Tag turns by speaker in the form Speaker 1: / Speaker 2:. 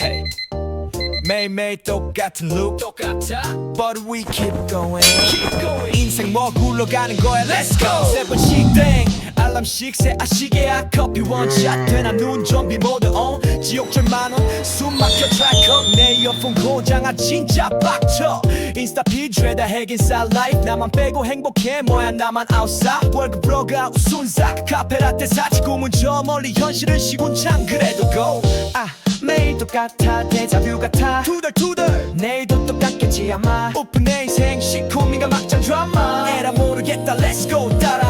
Speaker 1: Hey. 매일매일 똑같은 loop. 똑같아. But we keep going. Keep going. 인생 뭐 굴러가는 거야? Let's go. 세 번씩 땡. 알람씩 새 아시게야 커피 원샷 되나 눈 좀 비 모드 on. 지옥철 만원. 숨 막혀 트랙업 내 이어폰 고장아 진짜 빡쳐. 인스타 피 죄다 핵인싸 라이프 나만 빼고 행복해. 뭐야 나만 outside 월급 로그아웃 순삭. 카페 라떼 사치 꿈은 저 멀리 현실은 시군창 그래도 go. 아 매일 똑같아 데자뷰 같아. 투덜투덜. 내일도 똑같겠지 아마. 오픈 내 인생 시코미가 막장 드라마. 에라 모르겠다 let's go 따라